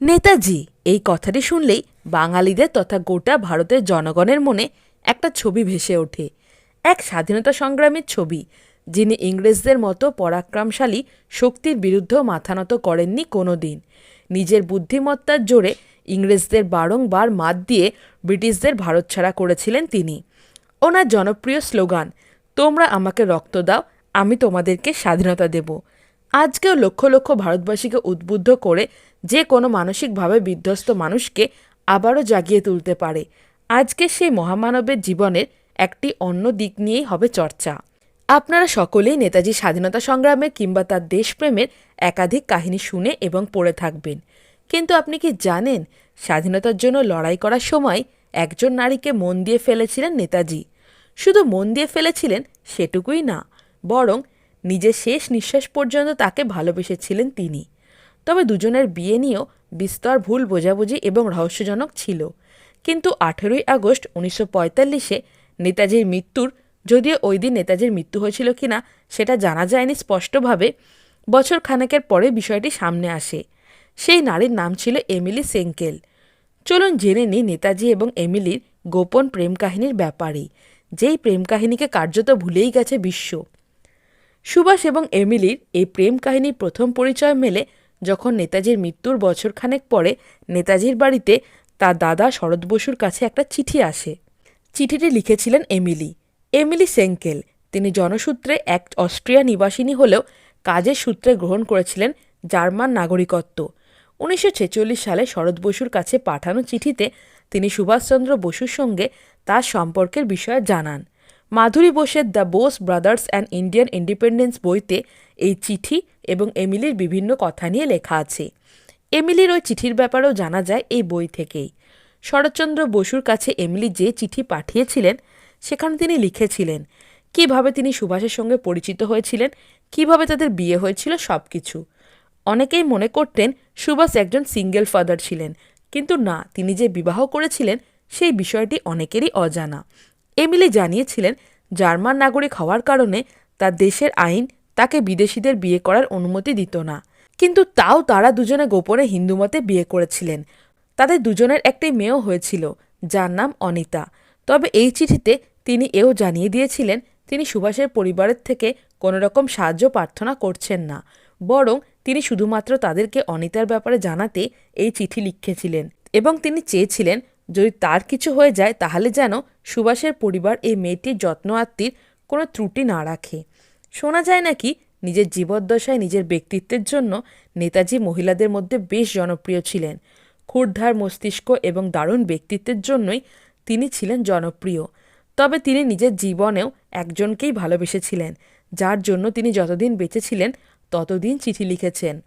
নেতাজি, এই কথাটি শুনলেই বাঙালিদের তথা গোটা ভারতের জনগণের মনে একটা ছবি ভেসে ওঠে। এক স্বাধীনতা সংগ্রামের ছবি, যিনি ইংরেজদের মতো পরাক্রমশালী শক্তির বিরুদ্ধেও মাথা নত করেননি কোনো দিন নিজের বুদ্ধিমত্তার জোরে ইংরেজদের বারংবার মাত দিয়ে ব্রিটিশদের ভারত ছাড়া করেছিলেন তিনি। ওনার জনপ্রিয় স্লোগান, তোমরা আমাকে রক্ত দাও, আমি তোমাদেরকে স্বাধীনতা দেব। আজকেও লক্ষ লক্ষ ভারতবাসীকে উদ্বুদ্ধ করে যে কোনো মানসিকভাবে বিধ্বস্ত মানুষকে আবারও জাগিয়ে তুলতে পারে। আজকে সেই মহামানবের জীবনের একটি অন্য দিক নিয়েই হবে চর্চা। আপনারা সকলেই নেতাজি স্বাধীনতা সংগ্রামে কিংবা তার দেশপ্রেমের একাধিক কাহিনী শুনে এবং পড়ে থাকবেন। কিন্তু আপনি কি জানেন, স্বাধীনতার জন্য লড়াই করার সময় একজন নারীকে মন দিয়ে ফেলেছিলেন নেতাজি? শুধু মন দিয়ে ফেলেছিলেন সেটুকুই না, বরং নিজের শেষ নিঃশ্বাস পর্যন্ত তাকে ভালোবেসেছিলেন তিনি। তবে দুজনের বিয়ে নিয়েও বিস্তর ভুল বোঝাবুঝি এবং রহস্যজনক ছিল। কিন্তু আঠেরোই আগস্ট উনিশশো পঁয়তাল্লিশে নেতাজির মৃত্যুর, যদিও ওই দিন নেতাজির মৃত্যু হয়েছিল কিনা সেটা জানা যায়নি স্পষ্টভাবে, বছর খানেকের পরে বিষয়টি সামনে আসে। সেই নারীর নাম ছিল এমিলি সেঙ্কেল। চলুন জেনে নিই নেতাজি এবং এমিলির গোপন প্রেম কাহিনীর ব্যাপারে যেই প্রেম কাহিনীকে কার্যত ভুলেই গেছে বিশ্ব। সুভাষ এবং এমিলির এই প্রেম কাহিনীর প্রথম পরিচয় মেলে যখন নেতাজির মৃত্যুর বছরখানেক পরে নেতাজির বাড়িতে তার দাদা শরৎ বসুর কাছে একটা চিঠি আসে। চিঠিটি লিখেছিলেন এমিলি এমিলি সেঙ্কেল। তিনি জনসূত্রে এক অস্ট্রিয়া নিবাসিনী হলেও কাজের সূত্রে গ্রহণ করেছিলেন জার্মান নাগরিকত্ব। উনিশশো ছেচল্লিশ সালে শরৎ বসুর কাছে পাঠানো চিঠিতে তিনি সুভাষচন্দ্র বসুর সঙ্গে তার সম্পর্কের বিষয়ে জানান। মাধুরী বোসের the Bose brothers and Indian independence বইতে এই চিঠি এবং এমিলির বিভিন্ন কথা নিয়ে লেখা আছে। এমিলির ওই চিঠির ব্যাপারেও জানা যায় এই বই থেকেই। শরৎচন্দ্র বসুর কাছে এমিলি যে চিঠি পাঠিয়েছিলেন, সেখানে তিনি লিখেছিলেন, কীভাবে তিনি সুভাষের সঙ্গে পরিচিত হয়েছিলেন, কীভাবে তাদের বিয়ে হয়েছিল সব কিছু অনেকেই মনে করতেন সুভাষ একজন সিঙ্গেল ফাদার ছিলেন, কিন্তু না, তিনি যে বিবাহ করেছিলেন, সেই বিষয়টি অনেকেরই অজানা। এমিলি জানিয়েছিলেন, জার্মান নাগরিক হওয়ার কারণে তার দেশের আইন তাকে বিদেশিদের বিয়ে করার অনুমতি দিত না। কিন্তু তাও তারা দুজনে গোপনে হিন্দুমতে বিয়ে করেছিলেন। তাদের দুজনের একটি মেয়েও হয়েছিল, যার নাম অনিতা। তবে এই চিঠিতে তিনি এও জানিয়ে দিয়েছিলেন, তিনি সুভাষের পরিবারের থেকে কোনো রকম সাহায্য প্রার্থনা করছেন না। বরং তিনি শুধুমাত্র তাদেরকে অনিতার ব্যাপারে জানাতে এই চিঠি লিখেছিলেন এবং তিনি চেয়েছিলেন যদি তার কিছু হয়ে যায়, তাহলে যেন সুভাষের পরিবার এই মেয়েটির যত্ন আত্মীর কোনো ত্রুটি না রাখে। শোনা যায় নাকি নিজের জীবদ্দশায় নিজের ব্যক্তিত্বের জন্য নেতাজি মহিলাদের মধ্যে বেশ জনপ্রিয় ছিলেন। ক্ষুরধার মস্তিষ্ক এবং দারুণ ব্যক্তিত্বের জন্যই তিনি ছিলেন জনপ্রিয়। তবে তিনি নিজের জীবনেও একজনকেই ভালোবেসেছিলেন, যার জন্য তিনি যতদিন বেঁচে ছিলেন ততদিন চিঠি লিখেছেন।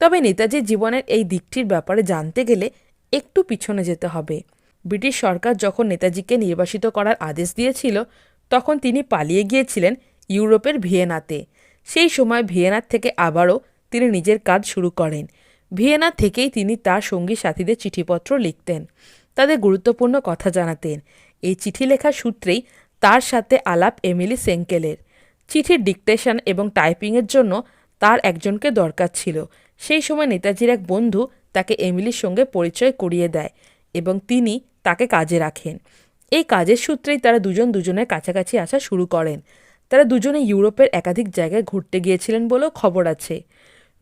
তবে নেতাজির জীবনের এই দিকটির ব্যাপারে জানতে গেলে একটু পিছনে যেতে হবে। ব্রিটিশ সরকার যখন নেতাজিকে নির্বাসিত করার আদেশ দিয়েছিল, তখন তিনি পালিয়ে গিয়েছিলেন ইউরোপের ভিয়েনাতে। সেই সময় ভিয়েনার থেকে আবারও তিনি নিজের কাজ শুরু করেন। ভিয়েনা থেকেই তিনি তার সঙ্গী সাথীদের চিঠিপত্র লিখতেন, তাদের গুরুত্বপূর্ণ কথা জানাতেন। এই চিঠি লেখার সূত্রেই তার সাথে আলাপ এমিলি সেঙ্কেলের। চিঠির ডিকটেশন এবং টাইপিংয়ের জন্য তার একজনকে দরকার ছিল। সেই সময় নেতাজির এক বন্ধু তাকে এমিলির সঙ্গে পরিচয় করিয়ে দেয় এবং তিনি তাকে কাজে রাখেন। এই কাজের সূত্রেই তারা দুজন দুজনের কাছাকাছি আসা শুরু করেন। তারা দুজনে ইউরোপের একাধিক জায়গায় ঘুরতে গিয়েছিলেন বলেও খবর আছে।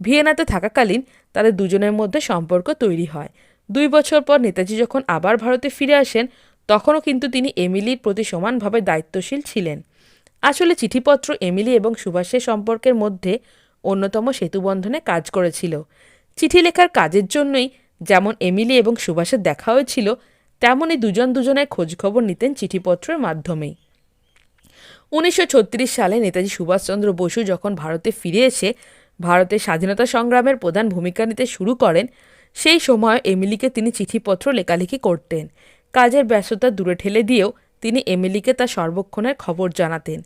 ভিয়েনাতে থাকাকালীন তাদের দুজনের মধ্যে সম্পর্ক তৈরি হয়। দুই বছর পর নেতাজি যখন আবার ভারতে ফিরে আসেন, তখনও কিন্তু তিনি এমিলির প্রতি সমানভাবে দায়িত্বশীল ছিলেন। আসলে চিঠিপত্র এমিলি এবং সুভাষের সম্পর্কের মধ্যে অন্যতম সেতুবন্ধনে কাজ করেছিল। চিঠি লেখার কাজের জন্যই যেমন এমিলি এবং সুভাষের দেখা হয়েছিল তেমনই দুজন দুজনের খোঁজখবর নিতেন চিঠিপত্রের মাধ্যমেই। উনিশশো ছত্রিশ সালে নেতাজি সুভাষচন্দ্র বসু যখন ভারতে ফিরে এসে ভারতের স্বাধীনতা সংগ্রামের প্রধান ভূমিকা নিতে শুরু করেন, সেই সময় এমিলিকে তিনি চিঠিপত্র লেখালেখি করতেন। কাজের ব্যস্ততা দূরে ঠেলে দিয়েও তিনি এমিলিকে তার সর্বক্ষণের খবর জানাতেন।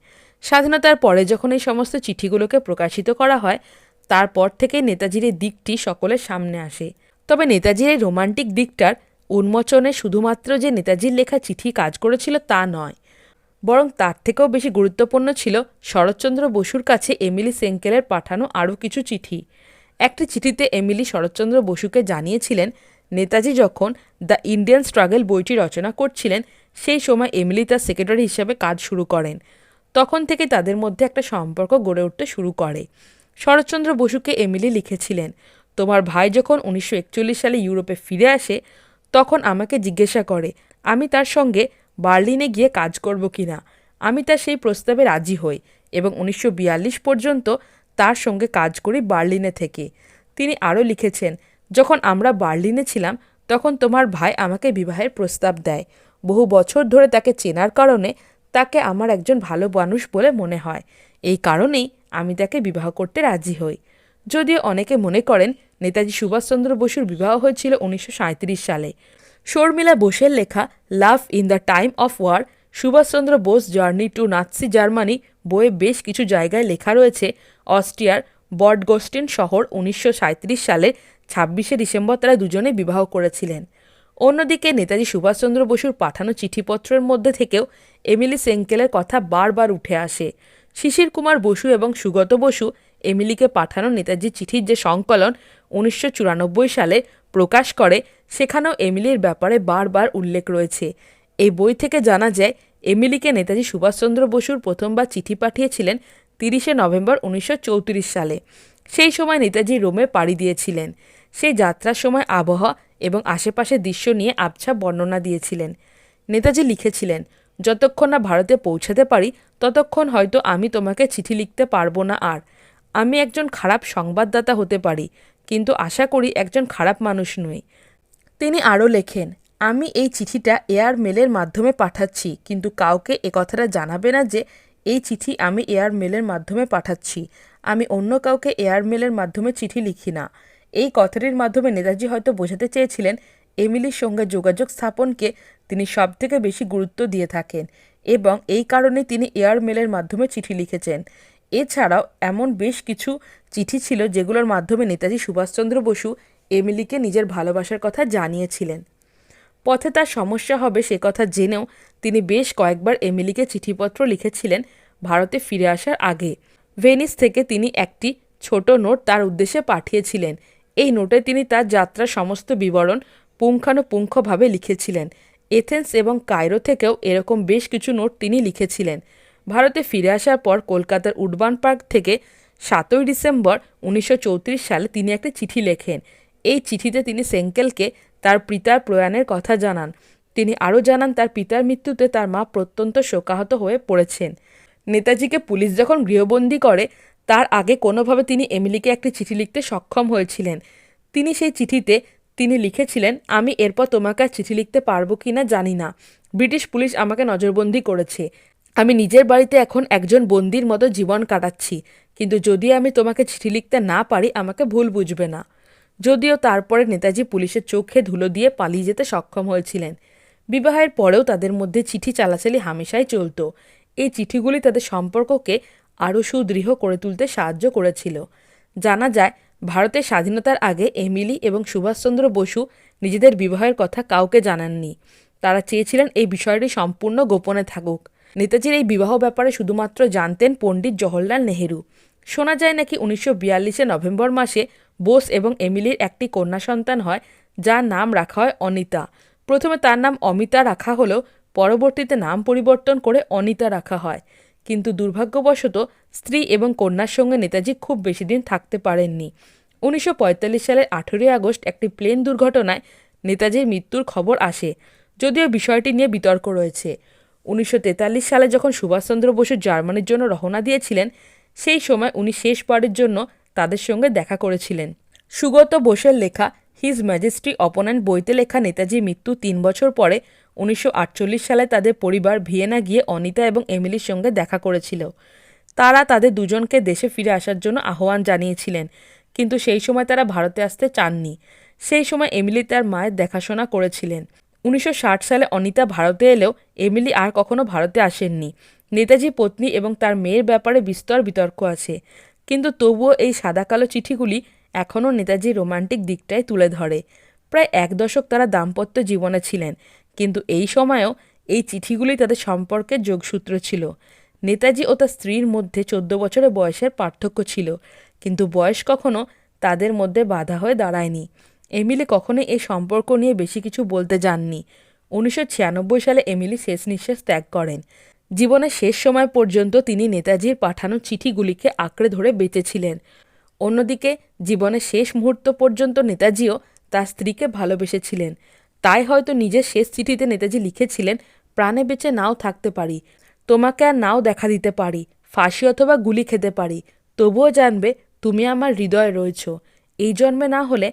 স্বাধীনতার পরে যখন এই সমস্ত চিঠিগুলোকে প্রকাশিত করা হয়, তারপর থেকেই নেতাজির এই দিকটি সকলের সামনে আসে। তবে নেতাজির এই রোমান্টিক দিকটার উন্মোচনে শুধুমাত্র যে নেতাজির লেখা চিঠি কাজ করেছিল তা নয়, বরং তার থেকেও বেশি গুরুত্বপূর্ণ ছিল শরৎচন্দ্র বসুর কাছে এমিলি সেঙ্কেলের পাঠানো আরও কিছু চিঠি। একটি চিঠিতে এমিলি শরৎচন্দ্র বসুকে জানিয়েছিলেন, নেতাজি যখন দ্য ইন্ডিয়ান স্ট্রাগল বইটি রচনা করছিলেন, সেই সময় এমিলি তার সেক্রেটারি হিসেবে কাজ শুরু করেন। তখন থেকে তাদের মধ্যে একটা সম্পর্ক গড়ে উঠতে শুরু করে। শরৎচন্দ্র বসুকে এমিলি লিখেছিলেন, তোমার ভাই যখন উনিশশো একচল্লিশ সালে ইউরোপে ফিরে আসে তখন আমাকে জিজ্ঞাসা করে, আমি তার সঙ্গে বার্লিনে গিয়ে কাজ করব কিনা? আমি তার সেই প্রস্তাবে রাজি হই এবং উনিশশো বিয়াল্লিশ পর্যন্ত তার সঙ্গে কাজ করি বার্লিনে থেকে। তিনি আরও লিখেছেন, যখন আমরা বার্লিনে ছিলাম, তখন তোমার ভাই আমাকে বিবাহের প্রস্তাব দেয়। বহু বছর ধরে তাকে চেনার কারণে তাকে আমার একজন ভালো মানুষ বলে মনে হয়। এই কারণেই আমি তাকে বিবাহ করতে রাজি হই। যদিও অনেকে মনে করেন নেতাজি সুভাষচন্দ্র বসুর বিবাহ হয়েছিল উনিশশো সাঁইত্রিশ সালে। শর্মিলা বোসের লেখা love in the time of war, Subhashchandra Bose journey to Nazi Germany বইয়ে বেশ কিছু জায়গায় লেখা রয়েছে, অস্ট্রিয়ার বটগোস্টিন শহর উনিশশো সাঁইত্রিশ সালে ছাব্বিশে ডিসেম্বর তারা দুজনে বিবাহ করেছিলেন। অন্যদিকে নেতাজি সুভাষচন্দ্র বসুর পাঠানো চিঠিপত্রের মধ্যে থেকেও এমিলি সেঙ্কেলের কথা বারবার উঠে আসে। শিশির কুমার বসু এবং সুগত বসু এমিলিকে পাঠানো নেতাজির চিঠির যে সংকলন উনিশশো চুরানব্বই সালে প্রকাশ করে, সেখানেও এমিলির ব্যাপারে বারবার উল্লেখ রয়েছে। এই বই থেকে জানা যায়, এমিলিকে নেতাজি সুভাষচন্দ্র বসুর প্রথমবার চিঠি পাঠিয়েছিলেন তিরিশে নভেম্বর উনিশশো চৌত্রিশ সালে। সেই সময় নেতাজি রোমে পাড়ি দিয়েছিলেন। সেই যাত্রার সময় আবহাওয়া এবং আশেপাশের দৃশ্য নিয়ে আবছা বর্ণনা দিয়েছিলেন। নেতাজি লিখেছিলেন, যতক্ষণ না ভারতে পৌঁছাতে পারি, ততক্ষণ হয়তো আমি তোমাকে চিঠি লিখতে পারব না আর। আমি একজন খারাপ সংবাদদাতা হতে পারি, কিন্তু আশা করি একজন খারাপ মানুষ নই। তিনি আরও লেখেন, আমি এই চিঠিটা এয়ার মেলের মাধ্যমে পাঠাচ্ছি, কিন্তু কাউকে এ কথাটা জানাবে না যে এই চিঠি আমি এয়ার মেলের মাধ্যমে পাঠাচ্ছি। আমি অন্য কাউকে এয়ার মেলের মাধ্যমে চিঠি লিখি না। এই কথাটির মাধ্যমে নেতাজি হয়তো বোঝাতে চেয়েছিলেন, এমিলির সঙ্গে যোগাযোগ স্থাপনকে তিনি সবথেকে বেশি গুরুত্ব দিয়ে থাকেন এবং এই কারণে তিনি এয়ার মেলের মাধ্যমে চিঠি লিখেছেন। এছাড়াও এমন বেশ কিছু চিঠি ছিল যেগুলোর মাধ্যমে নেতাজি সুভাষচন্দ্র বসু এমিলিকে নিজের ভালোবাসার কথা জানিয়েছিলেন। পথে তার সমস্যা হবে সে কথা জেনেও তিনি বেশ কয়েকবার এমিলিকে চিঠিপত্র লিখেছিলেন ভারতে ফিরে আসার আগে। ভেনিস থেকে তিনি একটি ছোট নোট তার উদ্দেশ্যে পাঠিয়েছিলেন। এই নোটে তিনি তার যাত্রার সমস্ত বিবরণ পুঙ্খানুপুঙ্খভাবে লিখেছিলেন। এথেন্স এবং কায়রো থেকেও এরকম বেশ কিছু নোট তিনি লিখেছিলেন। ভারতে ফিরে আসার পর কলকাতার উডবান পার্ক থেকে সাতই ডিসেম্বর উনিশশো চৌত্রিশ সালে তিনি একটি চিঠি লেখেন। এই চিঠিতে তিনি সেঙ্কেলকে তার পিতার প্রয়াণের কথা জানান। তিনি আরও জানান, তার পিতার মৃত্যুতে তার মা প্রত্যন্ত শোকাহত হয়ে পড়েছেন। নেতাজিকে পুলিশ যখন গৃহবন্দী করে, তার আগে কোনোভাবে তিনি এমিলিকে একটি চিঠি লিখতে সক্ষম হয়েছিলেন। তিনি সেই চিঠিতে তিনি লিখেছিলেন, আমি এরপর তোমাকে চিঠি লিখতে পারব কি না জানি না। ব্রিটিশ পুলিশ আমাকে নজরবন্দি করেছে। আমি নিজের বাড়িতে এখন একজন বন্দির মতো জীবন কাটাচ্ছি, কিন্তু যদি আমি তোমাকে চিঠি লিখতে না পারি, আমাকে ভুল বুঝবে না। যদিও তারপরে নেতাজি পুলিশের চোখে ধুলো দিয়ে পালিয়ে যেতে সক্ষম হয়েছিলেন। বিবাহের পরেও তাদের মধ্যে চিঠি চালাচালি হামেশাই চলত। এই চিঠিগুলি তাদের সম্পর্ককে আরও সুদৃঢ় করে তুলতে সাহায্য করেছিল। জানা যায়, ভারতের স্বাধীনতার আগে এমিলি এবং সুভাষচন্দ্র বসু নিজেদের বিবাহের কথা কাউকে জানাননি। তারা চেয়েছিলেন এই বিষয়টি সম্পূর্ণ গোপনে থাকুক। নেতাজির এই বিবাহ ব্যাপারে শুধুমাত্র জানতেন পণ্ডিত জওহরলাল নেহেরু। শোনা যায় নাকি উনিশশো বিয়াল্লিশে নভেম্বর মাসে বোস এবং এমিলির একটি কন্যা সন্তান হয়, যার নাম রাখা হয় অনিতা। প্রথমে তার নাম অমিতা রাখা হলেও পরবর্তীতে নাম পরিবর্তন করে অনিতা রাখা হয়। কিন্তু দুর্ভাগ্যবশত স্ত্রী এবং কন্যার সঙ্গে নেতাজি খুব বেশি দিন থাকতে পারেননি। উনিশশো পঁয়তাল্লিশ সালের আঠেরোই আগস্ট একটি প্লেন দুর্ঘটনায় নেতাজির মৃত্যুর খবর আসে, যদিও বিষয়টি নিয়ে বিতর্ক রয়েছে। উনিশশো তেতাল্লিশ সালে যখন সুভাষচন্দ্র বসু জার্মানির জন্য রওনা দিয়েছিলেন, সেই সময় উনি শেষবারের জন্য তাদের সঙ্গে দেখা করেছিলেন। সুগত বোসের লেখা হিজ ম্যাজেস্ট্রি অপোনেন্ট বইতে লেখা নেতাজির মৃত্যু তিন বছর পরে উনিশশো আটচল্লিশ সালে তাদের পরিবার ভিয়েনা গিয়ে অনিতা এবং এমিলির সঙ্গে দেখা করেছিল। তারা তাদের দুজনকে দেশে ফিরে আসার জন্য আহ্বান জানিয়েছিলেন, কিন্তু সেই সময় তারা ভারতে আসতে চাননি। সেই সময় এমিলি তার মায়ের দেখাশোনা করেছিলেন। উনিশশো ষাট সালে অনিতা ভারতে এলেও এমিলি আর কখনো ভারতে আসেননি। নেতাজি পত্নী এবং তার মেয়ের ব্যাপারে বিস্তর বিতর্ক আছে। কিন্তু তবুও এই সাদা কালো চিঠিগুলি এখনও নেতাজির রোমান্টিক দিকটাই তুলে ধরে। প্রায় এক দশক তারা দাম্পত্য জীবনে ছিলেন, কিন্তু এই সময়েও এই চিঠিগুলি তাদের সম্পর্কের যোগসূত্র ছিল। নেতাজি ও তার স্ত্রীর মধ্যে চোদ্দ বছরের বয়সের পার্থক্য ছিল, কিন্তু বয়স কখনো তাদের মধ্যে বাধা হয়ে দাঁড়ায়নি। এমিলি কখনোই এই সম্পর্ক নিয়ে বেশি কিছু বলতে যাননি। উনিশশো ছিয়ানব্বই সালে এমিলি শেষ নিঃশ্বাস ত্যাগ করেন। জীবনের শেষ সময় পর্যন্ত তিনি নেতাজির পাঠানো চিঠিগুলিকে আঁকড়ে ধরে বেঁচেছিলেন। অন্যদিকে, জীবনের শেষ মুহূর্ত পর্যন্ত নেতাজিও তার স্ত্রীকে ভালোবেসেছিলেন। তাই হয়তো নিজের শেষ চিঠিতে নেতাজি লিখেছিলেন, প্রাণে বেঁচে নাও থাকতে পারি, তোমাকে আর নাও দেখা দিতে পারি, ফাঁসি অথবা গুলি খেতে পারি, তবুও জানবে তুমি আমার হৃদয়ে রয়েছ। এই জন্মে না হলে